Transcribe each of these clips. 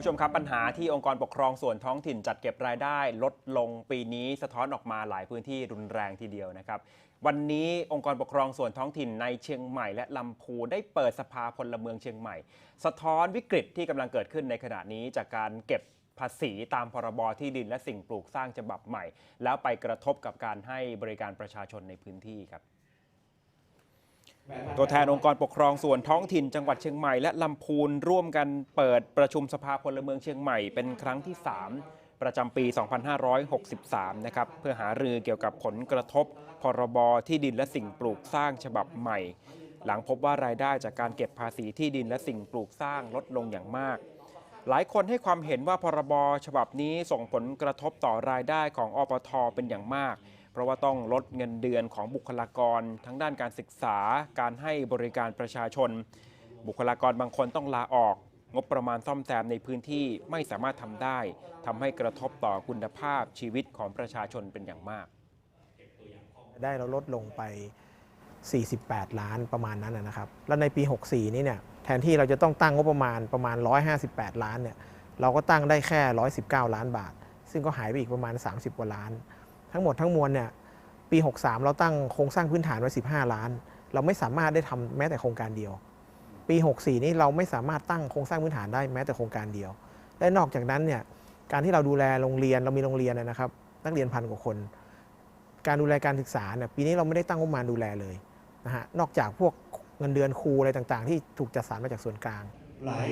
ผู้ชมครับปัญหาที่องค์กรปกครองส่วนท้องถิ่นจัดเก็บรายได้ลดลงปีนี้สะท้อนออกมาหลายพื้นที่รุนแรงทีเดียวนะครับ วันนี้องค์กรปกครองส่วนท้องถิ่นในเชียงใหม่และลำพูนได้เปิดสภาพลเมืองเชียงใหม่ สะท้อนวิกฤตที่กำลังเกิดขึ้นในขณะนี้จากการเก็บภาษีตามพรบที่ดินและสิ่งปลูกสร้างฉบับใหม่ แล้วไปกระทบกับการให้บริการประชาชนในพื้นที่ครับ ตัวแทนองค์กรปกครองส่วนท้องถิ่นจังหวัดเชียงใหม่และลำพูนร่วมกันเปิดประชุมสภาพลเมืองเชียงใหม่เป็นครั้งที่ 3 ประจำปี 2563 นะครับเพื่อหารือเกี่ยวกับผลกระทบ พรบที่ดินและสิ่งปลูกสร้างฉบับใหม่ หลังพบว่ารายได้จากการเก็บภาษีที่ดินและสิ่งปลูกสร้างลดลงอย่างมาก หลายคนให้ความเห็นว่าพรบฉบับนี้ส่งผลกระทบต่อรายได้ของอปทเป็นอย่างมาก เพราะว่าต้องลดเงินเดือนของบุคลากร ทั้งด้านการศึกษาการให้บริการประชาชน บุคลากรบางคนต้องลาออก งบประมาณซ่อมแซมในพื้นที่ไม่สามารถทำได้ ทำให้กระทบต่อคุณภาพชีวิตของประชาชนเป็นอย่างมาก ได้เราลดลงไป 48 ล้านประมาณนั้นนะนะครับ แล้วในปี 64 นี้เนี่ยแทนที่เราจะต้องตั้งงบประมาณประมาณ 158 ล้านเนี่ยเราก็ตั้งได้แค่ 119 ล้านบาท ซึ่งก็หายไปอีกประมาณ 30กว่าล้าน ทั้งหมดทั้งมวลเนี่ยปี 63 เราตั้งโครงสร้างพื้นฐานไว้15 ล้าน เราไม่สามารถได้ทำแม้แต่โครงการเดียว ปี 64 นี้เราไม่สามารถตั้งโครงสร้างพื้นฐานได้แม้แต่โครงการเดียว และนอกจากนั้นเนี่ยการที่เราดูแลโรงเรียนเรามีโรงเรียนนะครับนักเรียนพันกว่าคน การดูแลการศึกษาเนี่ยปีนี้เราไม่ได้ตั้งงบประมาณดูแลเลยนะฮะนอกจากพวกเงินเดือนครูอะไรต่างๆ ที่ถูกจัดสรรมาจากส่วนกลางหลาย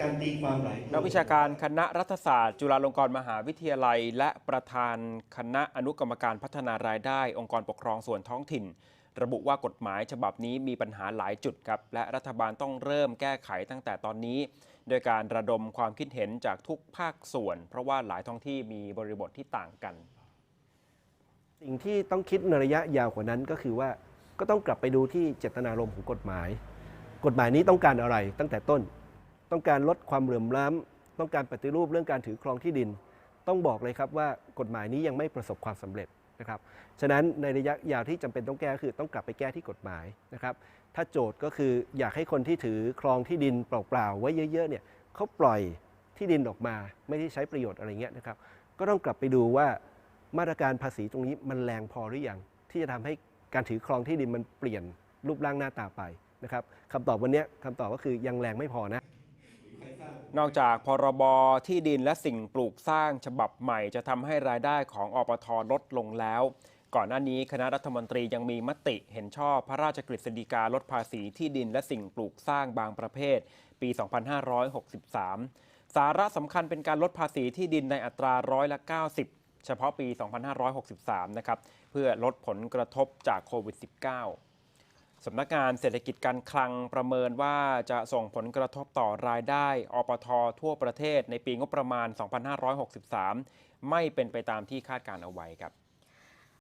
การตีความหลายนักวิชาการคณะรัฐศาสตร์ จุฬาลงกรณ์มหาวิทยาลัย และประธานคณะอนุกรรมการพัฒนารายได้ องค์กรปกครองส่วนท้องถิ่น ระบุว่ากฎหมายฉบับนี้มีปัญหาหลายจุดครับ และรัฐบาลต้องเริ่มแก้ไขตั้งแต่ตอนนี้ โดยการระดมความคิดเห็นจากทุกภาคส่วน เพราะว่าหลายท้องที่มีบริบทที่ต่างกัน สิ่งที่ต้องคิดในระยะยาวกว่านั้นก็คือว่าก็ต้องกลับไปดูที่เจตนารมณ์ของกฎหมาย กฎหมายนี้ต้องการอะไรตั้งแต่ต้น ต้องการลดความเหลื่อมล้ำต้องการปฏิรูปเรื่องการถือครองที่ดิน ต้องบอกเลยครับว่ากฎหมายนี้ยังไม่ประสบความสำเร็จนะครับ ฉะนั้นในระยะยาวที่จำเป็นต้องแก้คือต้องกลับไปแก้ที่กฎหมายนะครับ ถ้าโจทย์ก็คืออยากให้คนที่ถือครองที่ดินเปล่าๆไว้เยอะๆเนี่ยเขาปล่อยที่ดินออกมา ไม่ได้ใช้ประโยชน์อะไรเงี้ยนะครับ ก็ต้องกลับไปดูว่ามาตรการภาษีตรงนี้มันแรงพอหรือยังที่จะทำให้การถือครองที่ดินมันเปลี่ยนรูปร่างหน้าตาไปนะครับคำตอบวันนี้คำตอบก็คือยังแรงไม่พอนะ นอกจากพรบที่ดินและสิ่งปลูกสร้างฉบับใหม่ จะทำให้รายได้ของอปทลดลงแล้ว ก่อนหน้านี้คณะรัฐมนตรียังมีมติเห็นชอบพระราชกฤษฎีกาลดภาษีที่ดินและสิ่งปลูกสร้างบางประเภท ปี 2563 สาระสำคัญเป็นการลดภาษีที่ดินในอัตราร้อยละ 90 เฉพาะปี 2563 นะครับ เพื่อลดผลกระทบจากโควิด -19 สำนักงานเศรษฐกิจการคลังประเมินว่าจะส่งผลกระทบต่อรายได้ อปท ทั่วประเทศในปีงบประมาณ 2563 ไม่เป็นไปตามที่คาดการเอาไว้ครับ